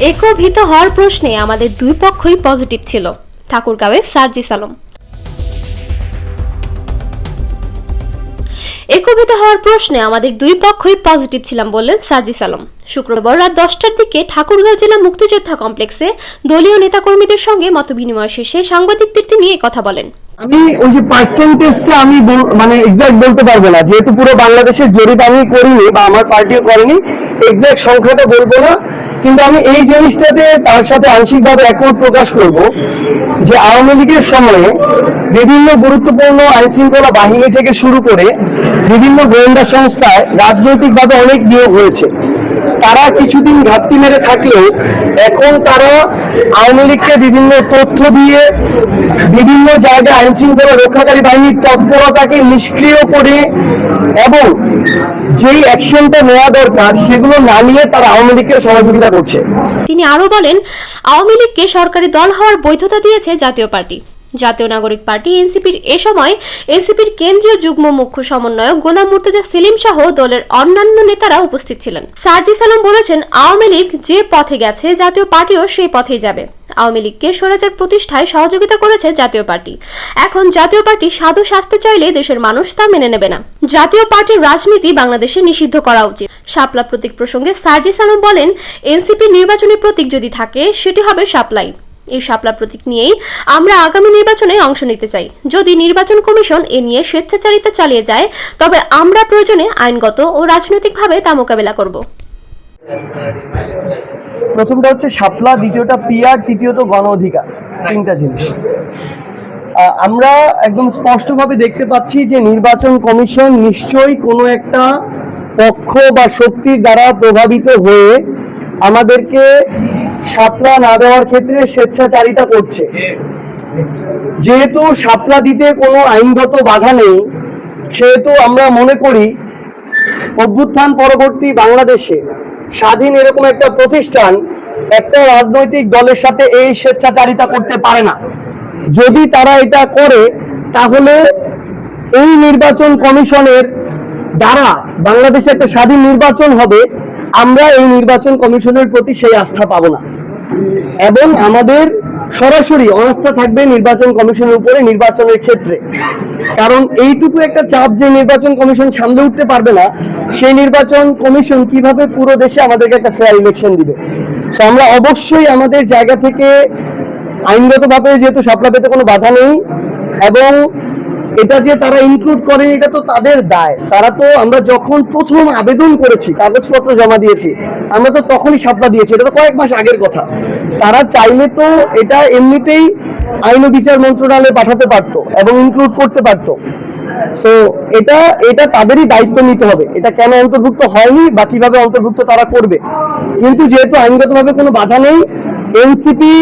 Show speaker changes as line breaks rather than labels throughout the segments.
একভিত হওয়ার প্রশ্নে আমাদের দুই পক্ষই পজিটিভ ছিল। ঠাকুরগাঁওয়ে সার্জিস আলম একভিত হওয়ার প্রশ্নে আমাদের দুই পক্ষই পজিটিভ ছিলাম বললেন সার্জিস আলম শুক্রবার রাত দশটার দিকে ঠাকুরগাঁও জেলা মুক্তিযোদ্ধা কমপ্লেক্সে দলীয় নেতাকর্মীদের সঙ্গে মতবিনিময় শেষে সাংবাদিকদের তিনি কথা বলেন।
আমি ওই যে পার্সেন্টেজটা আমি মানে এক্সাক্ট বলতে পারব না। যেহেতু পুরো বাংলাদেশের জরিপ আমি করিনি বা আমার পার্টিও করেনি এক্সাক্ট সংখ্যাটা বলব না। কিন্তু আমি এই জিনিসটাতে তার সাথে আংশিকভাবে একমত প্রকাশ করব যে আওয়ামী লীগের সময়ে বিভিন্ন গুরুত্বপূর্ণ আইন শৃঙ্খলা বাহিনী থেকে শুরু করে বিভিন্ন গোয়েন্দা সংস্থায় রাজনৈতিকভাবে অনেক নিয়োগ হয়েছে। তারা কিছুদিন ঘাটতি মেরে থাকলেও এখন তারা আওয়ামী লীগকে বিভিন্ন তথ্য দিয়ে বিভিন্ন জায়গায় আইন শৃঙ্খলা রক্ষাকারী বাহিনীর তৎপরতাকে নিষ্ক্রিয় করে এবং যেই অ্যাকশনটা নেওয়া দরকার সেগুলো না নিয়ে তারা আওয়ামী লীগকে সহযোগিতা করছে।
তিনি আরও বলেন, আওয়ামী লীগকে সরকারি দল হওয়ার বৈধতা দিয়েছে জাতীয় পার্টি। জাতীয় নাগরিক পার্টি এনসিপির এ সময় এনসিপির কেন্দ্রীয় যুগ্ম মুখ্য সমন্বয়ক গোলাম মুর্তজা সেলিম সহ দলের অন্যান্য নেতারা উপস্থিত ছিলেন। সার্জিস আলম বলেছেন, আওয়ামী লীগ যে পথে গেছে, জাতীয় পার্টিও সেই পথেই যাবে। আওয়ামী লীগকে স্বরাজের প্রতিষ্ঠায় সহযোগিতা করেছে জাতীয় পার্টি। এখন জাতীয় পার্টি সাধু শাস্তে চাইলে দেশের মানুষ তা মেনে নেবে না। জাতীয় পার্টির রাজনীতি বাংলাদেশে নিষিদ্ধ করা উচিত। শাপলা প্রতীক প্রসঙ্গে সার্জিস আলম বলেন এনসিপি নির্বাচনী প্রতীক যদি থাকে, সেটি হবে শাপলাই এই শাপলা প্রতীক নিয়েই আমরা আগামী নির্বাচনে অংশ নিতে চাই। যদি নির্বাচন কমিশন এ নিয়ে স্বেচ্ছাচারিতা চালিয়ে যায়, তবে আমরা প্রয়োজনে আইনগত ও রাজনৈতিকভাবে তা মোকাবেলা করব।
প্রথমটা হচ্ছে শাপলা, দ্বিতীয়টা পিআর, তৃতীয়ত গণ অধিকার, তিনটা জিনিস। আমরা একদম স্পষ্টভাবে দেখতে পাচ্ছি যে নির্বাচন কমিশন নিশ্চয়ই কোনো একটা পক্ষ বা শক্তির দ্বারা প্রভাবিত হয়ে আমাদেরকে শাপলা না দেওয়ার ক্ষেত্রে স্বেচ্ছাচারিতা করছে। যেহেতু শাপলা দিতে কোনো আইনগত বাধা নেই, সেহেতু আমরা মনে করি অভ্যুত্থান পরবর্তী বাংলাদেশে স্বাধীন এরকম একটা প্রতিষ্ঠান একটা রাজনৈতিক দলের সাথে এই স্বেচ্ছাচারিতা করতে পারে না। যদি তারা এটা করে, তাহলে এই নির্বাচন কমিশনের দ্বারা বাংলাদেশে একটা স্বাধীন নির্বাচন হবে আমরা এই নির্বাচন কমিশনের প্রতি সেই আস্থা পাবো না। এবং আমাদের সরাসরি অনাস্থা থাকবে নির্বাচন কমিশনের উপরে নির্বাচনের ক্ষেত্রে। কারণ এইটুকু একটা চাপ যে নির্বাচন কমিশন সামলে উঠতে পারবে না, সেই নির্বাচন কমিশন কীভাবে পুরো দেশে আমাদেরকে একটা ফেয়ার ইলেকশন দিবে? তো আমরা অবশ্যই আমাদের জায়গা থেকে আইনগতভাবে যেহেতু সাপলা পেতে কোনো বাধা নেই, এবং এটা যে তারা ইনক্লুড করেন, এটা তো তাদের দায়। তারা তো আমরা যখন প্রথম আবেদন করেছি, কাগজপত্র জমা দিয়েছি, আমরা তো তখনই সাপলা দিয়েছি। এটা তো কয়েক মাস আগের কথা। তারা চাইলে তো এটা এমনিতেই আইন বিচার মন্ত্রণালয়ে পাঠাতে পারতো এবং ইনক্লুড করতে পারতো। সো এটা এটা তাদেরই দায়িত্ব নিতে হবে। এটা কেন অন্তর্ভুক্ত হয়নি বা কীভাবে অন্তর্ভুক্ত তারা করবে? কিন্তু যেহেতু আইনগতভাবে কোনো বাধা নেই, এনসিপি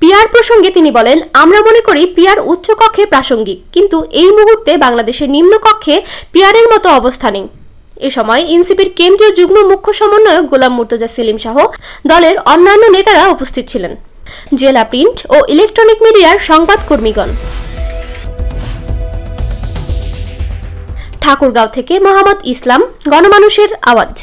পিয়ার প্রসঙ্গে তিনি বলেন, আমরা মনে করি পিয়ার উচ্চ কক্ষে প্রাসঙ্গিক, কিন্তু এই মুহূর্তে বাংলাদেশের নিম্ন কক্ষে পিয়ারের মতো অবস্থা নেই। এ সময় এনসিপির কেন্দ্রীয় যুগ্ম মুখ্য সমন্বয়ক গোলাম মুর্তজা সেলিম সহ দলের অন্যান্য নেতারা উপস্থিত ছিলেন। জেলা প্রিন্ট ও ইলেকট্রনিক মিডিয়ার সংবাদ কর্মীগণ ঠাকুরগাঁও থেকে মোহাম্মদ ইসলাম, গণমানুষের আওয়াজ।